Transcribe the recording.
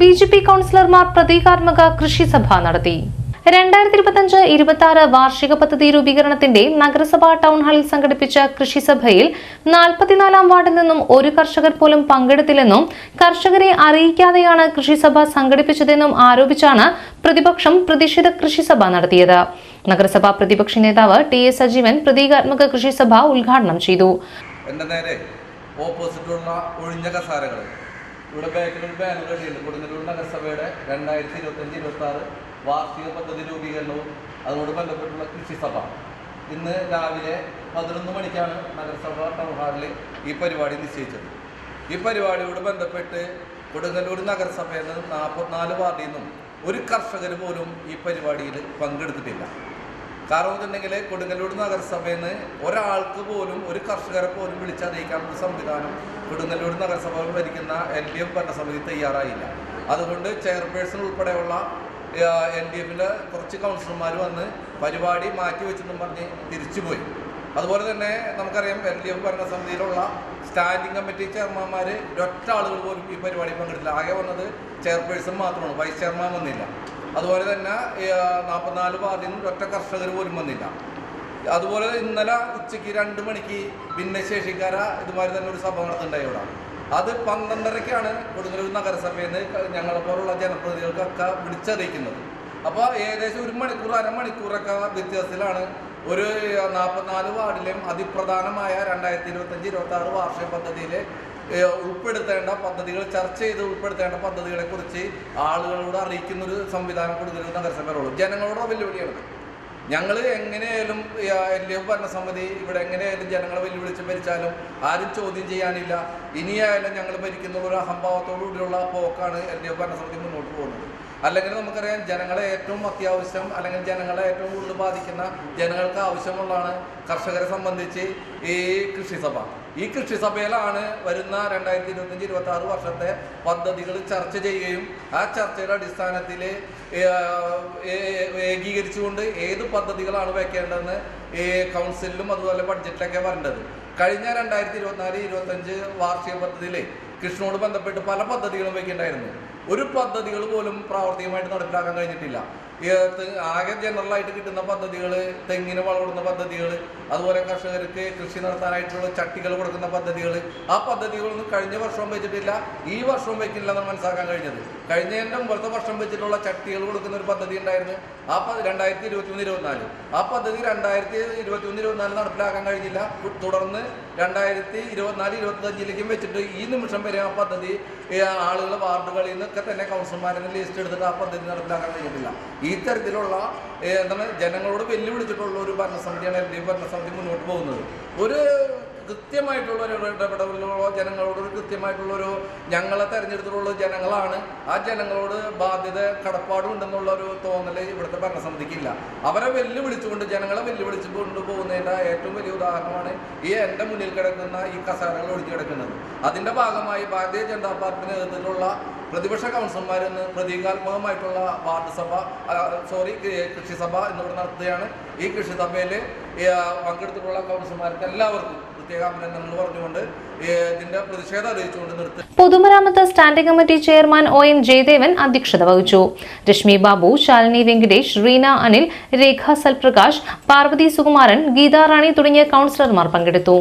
B J P കൗൺസിലർമാർ പ്രതീകാത്മക കൃഷിസഭ നടത്തി. രണ്ടായിരത്തി ഇരുപത്തിയഞ്ച് ഇരുപത്തി ആറ് വാർഷിക പദ്ധതി രൂപീകരണത്തിന്റെ നഗരസഭാ ടൗൺ ഹാളിൽ സംഘടിപ്പിച്ച കൃഷിസഭയിൽ നാൽപ്പത്തിനാലാം വാർഡിൽ നിന്നും ഒരു കർഷകർ പോലും പങ്കെടുത്തില്ലെന്നും കർഷകരെ അറിയിക്കാതെയാണ് കൃഷിസഭ സംഘടിപ്പിച്ചതെന്നും ആരോപിച്ചാണ് പ്രതിപക്ഷം പ്രതിഷേധ കൃഷിസഭ നടത്തിയത്. നഗരസഭാ പ്രതിപക്ഷ നേതാവ് ടി എസ് സജീവൻ പ്രതീകാത്മക കൃഷിസഭ ഉദ്ഘാടനം ചെയ്തു. ഇവിടെ ബാക്കിൽ ഒരു ബാനർ റെഡിയുണ്ട് കൊടുങ്ങല്ലൂർ നഗരസഭയുടെ രണ്ടായിരത്തി ഇരുപത്തഞ്ച് ഇരുപത്തി ആറ് വാർഷിക പദ്ധതി രൂപീകരണവും അതോട് ബന്ധപ്പെട്ടുള്ള കൃഷിസഭ. ഇന്ന് രാവിലെ പതിനൊന്ന് മണിക്കാണ് നഗരസഭ ടൗൺ ഹാളിൽ ഈ പരിപാടി നിശ്ചയിച്ചത്. ഈ പരിപാടിയോട് ബന്ധപ്പെട്ട് കൊടുങ്ങല്ലൂർ നഗരസഭയിൽ നിന്ന് നാൽപ്പത്തിനാല് വാർഡിൽ നിന്നും ഒരു കർഷകർ പോലും ഈ പരിപാടിയിൽ പങ്കെടുത്തിട്ടില്ല. കാരണം എന്നുണ്ടെങ്കിൽ കൊടുങ്ങല്ലൂർ നഗരസഭയിൽ നിന്ന് ഒരാൾക്ക് പോലും ഒരു കർഷകരെ പോലും വിളിച്ചറിയിക്കാനുള്ള സംവിധാനം കൊടുങ്ങല്ലൂർ നഗരസഭ ഭരിക്കുന്ന എൽ ഡി എഫ് ഭരണസമിതി തയ്യാറായില്ല. അതുകൊണ്ട് ചെയർപേഴ്സൺ ഉൾപ്പെടെയുള്ള എൽ ഡി എഫിന്റെ കുറച്ച് കൗൺസിലർമാർ വന്ന് പരിപാടി മാറ്റി വെച്ചെന്നും പറഞ്ഞ് തിരിച്ചുപോയി. അതുപോലെ തന്നെ നമുക്കറിയാം എൽ ഡി എഫ് ഭരണസമിതിയിലുള്ള സ്റ്റാൻഡിംഗ് കമ്മിറ്റി ചെയർമാൻമാർ ഒറ്റ ആളുകൾ പോലും ഈ പരിപാടി പങ്കെടുത്തില്ല. ആകെ വന്നത് ചെയർപേഴ്സൺ മാത്രമാണ്. വൈസ് ചെയർമാൻ വന്നില്ല. അതുപോലെ തന്നെ നാൽപ്പത്തിനാല് വാർഡിൽ ഒറ്റ കർഷകർ പോലും വന്നില്ല. അതുപോലെ ഇന്നലെ ഉച്ചയ്ക്ക് രണ്ട് മണിക്ക് ഭിന്നശേഷിക്കാര ഇതുമാതിരി തന്നെ ഒരു സഭ നടത്തുന്നുണ്ടായി ഇവിടെ. അത് പന്ത്രണ്ടരയ്ക്കാണ് കൊടുങ്ങല്ലൂർ നഗരസഭയിൽ നിന്ന് ഞങ്ങളെപ്പോലുള്ള ജനപ്രതിനിധികൾക്കൊക്കെ വിളിച്ചറിയിക്കുന്നത്. അപ്പോൾ ഏകദേശം ഒരു മണിക്കൂർ അരമണിക്കൂറൊക്കെ വ്യത്യാസത്തിലാണ് ഒരു നാൽപ്പത്തിനാല് വാർഡിലെയും അതിപ്രധാനമായ രണ്ടായിരത്തി ഇരുപത്തഞ്ച് ഇരുപത്തി ആറ് വാർഷിക പദ്ധതിയിൽ ഉൾപ്പെടുത്തേണ്ട പദ്ധതികൾ ചർച്ച ചെയ്ത് ഉൾപ്പെടുത്തേണ്ട പദ്ധതികളെ കുറിച്ച് ആളുകളോട് അറിയിക്കുന്ന ഒരു സംവിധാനം കൊടുക്കുന്നത് നഗരസഭയിലുള്ളൂ ജനങ്ങളോട് വെല്ലുവിളിയാണ് ഞങ്ങൾ എങ്ങനെയായാലും എൽ ഡി എഫ് ഭരണസമിതി ഇവിടെ എങ്ങനെയായാലും ജനങ്ങളെ വെല്ലുവിളിച്ച് ഭരിച്ചാലും ആരും ചോദ്യം ചെയ്യാനില്ല. ഇനിയായാലും ഞങ്ങൾ ഭരിക്കുന്ന ഒരു അഹംഭാവത്തോടുകൂടിയുള്ള പോക്കാണ് എൽ ഡി എഫ് ഭരണസമിതി മുന്നോട്ട് പോകുന്നത്. അല്ലെങ്കിൽ നമുക്കറിയാം ജനങ്ങളെ ഏറ്റവും അത്യാവശ്യം അല്ലെങ്കിൽ ജനങ്ങളെ ഏറ്റവും കൂടുതൽ ബാധിക്കുന്ന ജനങ്ങൾക്ക് ആവശ്യമുള്ളതാണ് കർഷകരെ സംബന്ധിച്ച് ഈ കൃഷിസഭ. ഈ കൃഷിസഭയിലാണ് വരുന്ന രണ്ടായിരത്തി ഇരുപത്തഞ്ച് ഇരുപത്തി ആറ് വർഷത്തെ പദ്ധതികൾ ചർച്ച ചെയ്യുകയും ആ ചർച്ചയുടെ അടിസ്ഥാനത്തിൽ ഏകീകരിച്ചുകൊണ്ട് ഏത് പദ്ധതികളാണ് വെക്കേണ്ടതെന്ന് ഈ കൗൺസിലിലും അതുപോലെ ബഡ്ജറ്റിലൊക്കെ വരേണ്ടത്. കഴിഞ്ഞ രണ്ടായിരത്തി ഇരുപത്തിനാല് ഇരുപത്തഞ്ച് വാർഷിക പദ്ധതിയിൽ കൃഷിനോട് ബന്ധപ്പെട്ട് പല പദ്ധതികളും വയ്ക്കേണ്ടായിരുന്നു ഒരു പദ്ധതികൾ പോലും പ്രാവർത്തികമായിട്ട് നടപ്പിലാക്കാൻ കഴിഞ്ഞിട്ടില്ല. ആകെ ജനറൽ ആയിട്ട് കിട്ടുന്ന പദ്ധതികൾ തെങ്ങിന് വളമിടുന്ന പദ്ധതികൾ അതുപോലെ കർഷകർക്ക് കൃഷി നടത്താനായിട്ടുള്ള ചട്ടികൾ കൊടുക്കുന്ന പദ്ധതികൾ ആ പദ്ധതികളൊന്നും കഴിഞ്ഞ വർഷവും വെച്ചിട്ടില്ല ഈ വർഷവും വെക്കില്ല എന്നാണ് മനസ്സിലാക്കാൻ കഴിഞ്ഞത്. കഴിഞ്ഞതിന്റെ മുമ്പത്തെ വർഷം വെച്ചിട്ടുള്ള ചട്ടികൾ കൊടുക്കുന്ന ഒരു പദ്ധതി ഉണ്ടായിരുന്നു ആ രണ്ടായിരത്തി ഇരുപത്തി മൂന്ന് ഇരുപത്തിനാല്. ആ പദ്ധതി രണ്ടായിരത്തി ഇരുപത്തി മൂന്ന് ഇരുപത്തിനാല് നടപ്പിലാക്കാൻ കഴിഞ്ഞില്ല തുടർന്ന് രണ്ടായിരത്തി ഇരുപത്തിനാല് ഇരുപത്തഞ്ചിലേക്കും വെച്ചിട്ട് ഈ നിമിഷം വരെ ആ പദ്ധതി ആളുകൾ വാർഡുകളിൽ നിന്നൊക്കെ തന്നെ കൗൺസിലർമാരെ ലിസ്റ്റ് എടുത്തിട്ട് ആ പദ്ധതി നടപ്പിലാക്കാൻ കഴിഞ്ഞിട്ടില്ല. ഈ തരത്തിലുള്ള എന്താണ് ജനങ്ങളോട് വെല്ലുവിളിച്ചിട്ടുള്ള ഒരു ഭരണസമിതിയാണ് എൽ ഡി എഫ് ഭരണസമിതി മുന്നോട്ട് പോകുന്നത്. ഒരു കൃത്യമായിട്ടുള്ള ഒരു ഇടപെടലുകളോ ജനങ്ങളോട് ഒരു കൃത്യമായിട്ടുള്ള ഒരു ഞങ്ങളെ തെരഞ്ഞെടുത്തിട്ടുള്ള ജനങ്ങളാണ്. ആ ജനങ്ങളോട് ബാധ്യത കടപ്പാടുണ്ടെന്നുള്ള ഒരു തോന്നൽ ഇവിടുത്തെ ഭരണസമിതിക്കില്ല. അവരെ വെല്ലുവിളിച്ചുകൊണ്ട് ജനങ്ങളെ വെല്ലുവിളിച്ചു കൊണ്ടുപോകുന്നതിന്റെ ഏറ്റവും വലിയ ഉദാഹരണമാണ് ഈ എന്റെ മുന്നിൽ കിടക്കുന്ന ഈ കസാരകൾ ഒഴിഞ്ഞു കിടക്കുന്നത്. അതിന്റെ ഭാഗമായി ഭാരതീയ ജനതാ പാർട്ടി നേതൃത്വത്തിലുള്ള പ്രതിപക്ഷ കൗൺസിലർമാർ ഇന്ന് പ്രതീകാത്മകമായിട്ടുള്ള വാർഡ് സഭ സോറി കൃഷി കൃഷിസഭ എന്നിവിടെ നടത്തുകയാണ്. ഈ കൃഷി കൃഷിസഭയിൽ പങ്കെടുത്തിട്ടുള്ള കൗൺസിലർമാർക്ക് എല്ലാവർക്കും പൊതുമരാമത്ത് standing committee chairman O N Jayadevan അധ്യക്ഷത വഹിച്ചു. രശ്മി ബാബു ശാലിനി വെങ്കിടേഷ് റീന അനിൽ രേഖ സൽപ്രകാശ് പാർവതി സുകുമാരൻ ഗീതാറാണി തുടങ്ങിയ കൗൺസിലർമാർ പങ്കെടുത്തു.